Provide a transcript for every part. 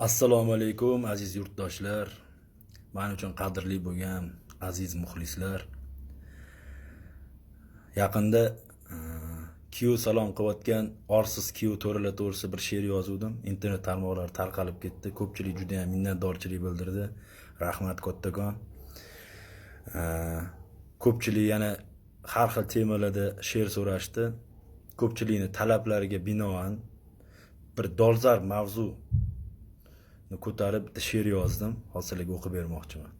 assalomu alaykum aziz yurtdoshlar. Man uchun qadrli bo'lgan aziz muxlislar. Yaqinda e, q kiyu salom qilayotgan orsiz kiyu to'rala to'g'risida bir she'r yozuvdim. Internet tarmoqlari tarqalib ketdi. Ko'pchilik juda yam minnatdorchilik bildirdi. Rahmat kattakon e, ko'pchilik yana har xil temalarda she'r so'rashdi. Ko'pchilikni talablariga binoan bir dolzarb mavzu ko'tarib bitta she'r yozdim. Hozir sizlarga o'qib bermoqchiman.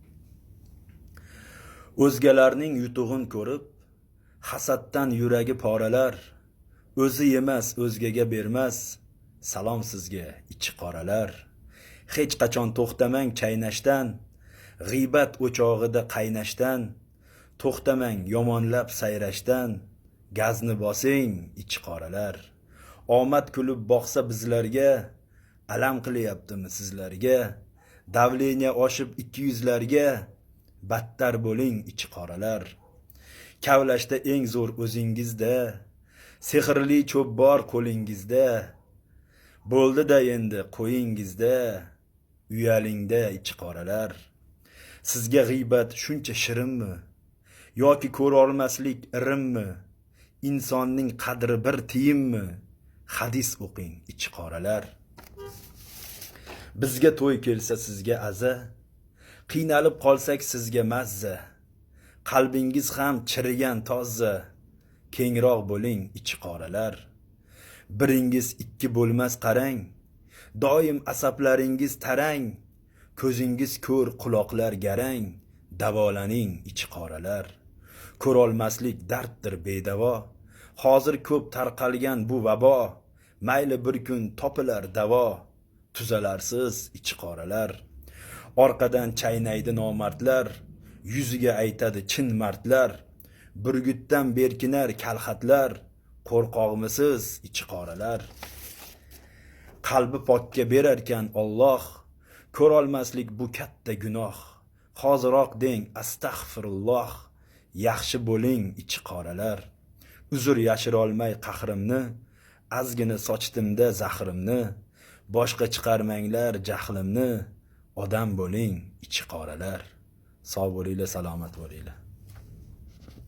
O'zgalarning yutug'in ko'rib hasaddan yuragi poralar. O'zi yemas o'zgaga bermas. Salom sizga ichi qoralar. Hech qachon to'xtamang chaynashdan. G'iybat o'chog'ida qaynashdan. To'xtamang yomonlab sayrashdan. Gazni bosing ichi qoralar. Omad kulib boqsa bizlarga alam qilyaptimi sizlarga? Davleniya oshib ikki yuzlarga battar bo'ling ichi qoralar. Kavlashda eng zo'r o'zingizda sehrli cho'p bor qo'lingizda. Bo'ldi-da endi qo'yingizda uyalingda ichi qoralar. Sizga g'iybat shuncha shirinmi? Yoki ko'rolmaslik irimmi? Insonning qadri bir tiyinmi? Hadis o'qing ichi qoralar. Bizga to'y kelsa sizga aza qiynalib qolsak sizga mazza. Qalbingiz ham chirigan toza kengroq bo'ling ichi qoralar. Biringiz ikki bo'lmas qarang. Doim asablaringiz tarang. Ko'zingiz ko'r quloqlar garang. Davolaning ichi qoralar. Ko'rolmaslik darddir bedavo. Hozir ko'p tarqalgan bu vabo. Mayli bir kun topilar davo. Tuzalarsiz ichi qoralar orqadan chaynaydi nomardlar yuziga aytadi chin mardlar burgutdan berkinar kalxatlar qo'rqoqmisiz ichi qoralar. Qalbi pokka berarkan Alloh ko'rolmaslik bu katta gunoh. Hoziroq deng astag'firulloh yaxshi bo'ling ichi qoralar. Uzr yashirolmay qahrimni azgina sochdimda zahrimni. Boshqa chiqarmanglar jahlimni. Odam bo'ling ichi qoralar sog' bo'linglar salomat bo'linglar.